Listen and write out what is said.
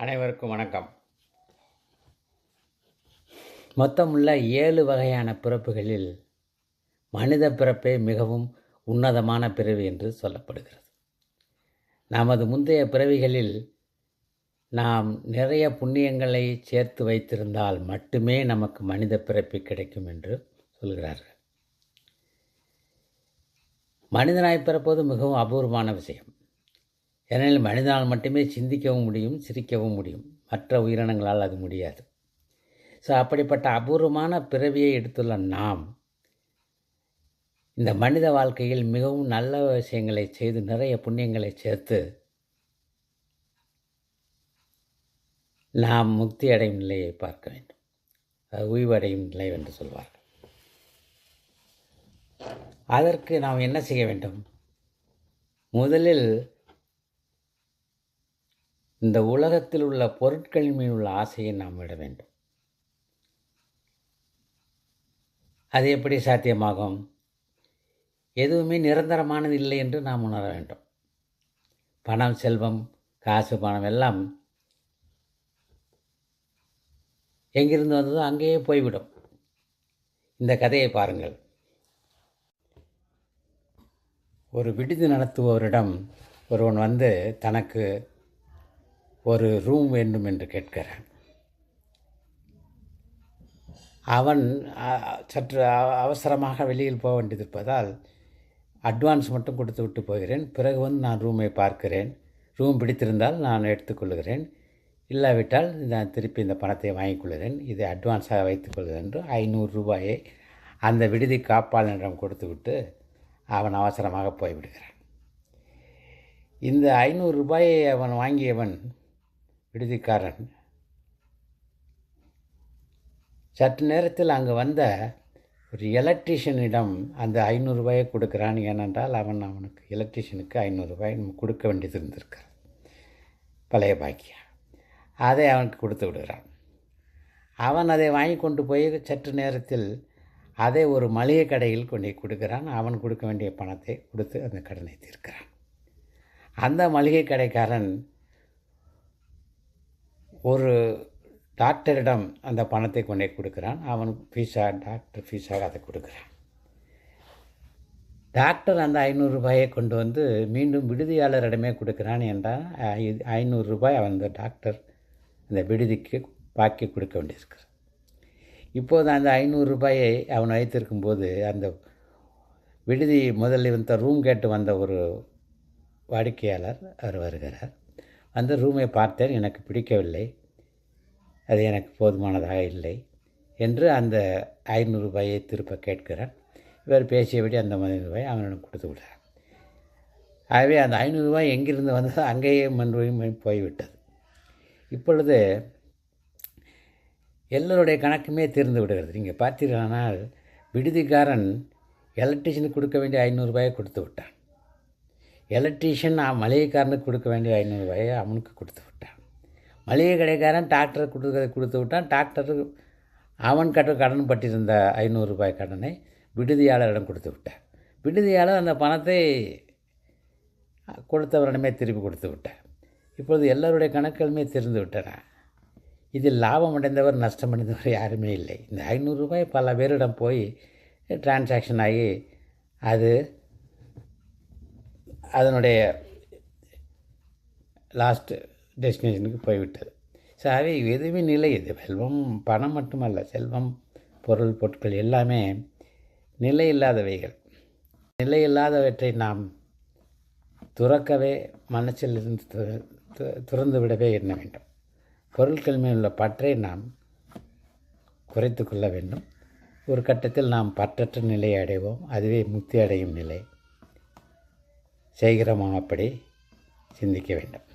அனைவருக்கும் வணக்கம். மொத்தமுள்ள ஏழு வகையான பிறப்புகளில் மனித பிறப்பே மிகவும் உன்னதமான பிறவி என்று சொல்லப்படுகிறது. நமது முந்தைய பிறவிகளில் நாம் நிறைய புண்ணியங்களை சேர்த்து வைத்திருந்தால் மட்டுமே நமக்கு மனித பிறப்பு கிடைக்கும் என்று சொல்கிறார்கள். மனிதனாய் பிறப்பது மிகவும் அபூர்வமான விஷயம். ஏனெனில் மனிதனால் மட்டுமே சிந்திக்கவும் முடியும் சிரிக்கவும் முடியும். மற்ற உயிரினங்களால் அது முடியாது. ஸோ அப்படிப்பட்ட அபூர்வமான பிறவியை எடுத்துள்ள நாம் இந்த மனித வாழ்க்கையில் மிகவும் நல்ல விஷயங்களை செய்து நிறைய புண்ணியங்களை சேர்த்து நாம் முக்தி அடையும் நிலையை பார்க்க வேண்டும். அது உய்வடையும் நிலை என்று சொல்வார்கள். அதற்கு நாம் என்ன செய்ய வேண்டும்? முதலில் இந்த உலகத்தில் உள்ள பொருட்களின் மீது உள்ள ஆசையை நாம் விட வேண்டும். அது எப்படி சாத்தியமாகும்? எதுவுமே நிரந்தரமானது இல்லை என்று நாம் உணர வேண்டும். பணம் செல்வம் காசு பணம் எல்லாம் எங்கிருந்து வந்ததோ அங்கேயே போய்விடும். இந்த கதையை பாருங்கள். ஒரு விடுதி நடத்துபவரிடம் ஒருவன் வந்து தனக்கு ஒரு ரூம் வேண்டும் என்று கேட்கிறேன். அவன் சற்று அவசரமாக வெளியில் போக வேண்டியிருப்பதால் அட்வான்ஸ் மட்டும் கொடுத்து விட்டு போகிறேன். பிறகு வந்து நான் ரூமை பார்க்கிறேன். ரூம் பிடித்திருந்தால் நான் எடுத்துக்கொள்கிறேன். இல்லாவிட்டால் நான் திருப்பி இந்த பணத்தை வாங்கிக்கொள்கிறேன். இதை அட்வான்ஸாக வைத்துக்கொள்கிறேன் என்று ஐநூறு ரூபாயை அந்த விடுதி காப்பாளனிடம் கொடுத்து விட்டு அவன் அவசரமாக போய்விடுகிறான். இந்த ஐநூறு ரூபாயை அவன் வாங்கியவன் விடுதிக்காரன். சற்று நேரத்தில் அங்கே வந்த ஒரு எலக்ட்ரிஷியனிடம் அந்த ஐநூறுரூபாயை கொடுக்குறான். ஏனென்றால் அவன் அவனுக்கு எலக்ட்ரீஷியனுக்கு ஐநூறுரூபாய் நம்ம கொடுக்க வேண்டியது இருந்திருக்கார் பழைய பாக்கியா. அதை அவனுக்கு கொடுத்து விடுகிறான். அவன் அதை வாங்கி கொண்டு போய் சற்று நேரத்தில் அதை ஒரு மளிகை கடையில் கொண்டு கொடுக்குறான். அவன் கொடுக்க வேண்டிய பணத்தை கொடுத்து அந்த கடனை தீர்க்கிறான். அந்த மளிகை கடைக்காரன் ஒரு டாக்டரிடம் அந்த பணத்தை கொண்டே கொடுக்குறான். அவன் ஃபீஸாக டாக்டர் ஃபீஸாக அதை கொடுக்குறான். டாக்டர் அந்த ஐநூறு ரூபாயை கொண்டு வந்து மீண்டும் விடுதியாளரிடமே கொடுக்குறான் என்றால் ஐநூறு ரூபாய் அந்த டாக்டர் அந்த விடுதிக்கு பாக்கி கொடுக்க வேண்டியிருக்கிறான் இப்போது அந்த ஐநூறு ரூபாயை அவன் வைத்திருக்கும் போது அந்த விடுதி முதலில் வந்த ரூம் கேட்டு வந்த ஒரு வாடிக்கையாளர் அவர் வருகிறார். அந்த ரூமை பார்த்தேன். எனக்கு பிடிக்கவில்லை. அது எனக்கு போதுமானதாக இல்லை என்று அந்த ஐநூறு ரூபாயை திருப்ப கேட்கிறான். இவர் பேசியபடி அந்த ஐநூறு ரூபாயை அவனிடம் கொடுத்து விடுறான் ஆகவே அந்த ஐநூறு ரூபாய் எங்கிருந்து வந்ததோ அங்கேயே மறுபடியும் போய்விட்டது. இப்பொழுது எல்லோருடைய கணக்குமே தீர்ந்து விடுகிறது. நீங்கள் பார்த்தீர்களானால் விடுதிக்காரன் எலக்ட்ரிஷனுக்கு கொடுக்க வேண்டிய ஐநூறுரூபாயை கொடுத்து விட்டான். எலக்ட்ரீஷியன் மளிகைக்காரனுக்கு கொடுக்க வேண்டிய ஐநூறுரூபாயை அவனுக்கு கொடுத்து விட்டான். மளிகை கடைக்காரன் டாக்டருக்கு கொடுக்க கொடுத்து விட்டான். டாக்டரு அவன் கட்ட கடன் பட்டிருந்த ஐநூறுரூபாய் கடனை விடுதியாளரிடம் கொடுத்து விட்டான் விடுதியாளர் அந்த பணத்தை கொடுத்தவரிடமே திருப்பி கொடுத்து விட்டேன் இப்பொழுது எல்லோருடைய கணக்குகளுமே தெரிந்து விட்டன. இதில் லாபம் அடைந்தவர் நஷ்டம் அடைந்தவர் யாருமே இல்லை. இந்த ஐநூறுரூபாய் பல பேரிடம் போய் டிரான்சாக்ஷன் ஆகி அது அதனுடைய லாஸ்ட்டு டெஸ்டினேஷனுக்கு போய்விட்டது. ஸோ அவை எதுவுமே நிலை இது செல்வம் பணம் மட்டுமல்ல. செல்வம் பொருள் பொருட்கள் எல்லாமே நிலை இல்லாதவைகள். நிலை இல்லாதவற்றை நாம் துறக்கவே மனசில் இருந்து துறந்து விடவே எண்ண வேண்டும்? பொருட்கள் மேல் உள்ள பற்றை நாம் குறைத்து கொள்ள வேண்டும். ஒரு கட்டத்தில் நாம் பற்றற்ற நிலையை அடைவோம். அதுவே முக்தி அடையும் நிலை. செய்கிறமானப்படி சிந்திக்க வேண்டும்.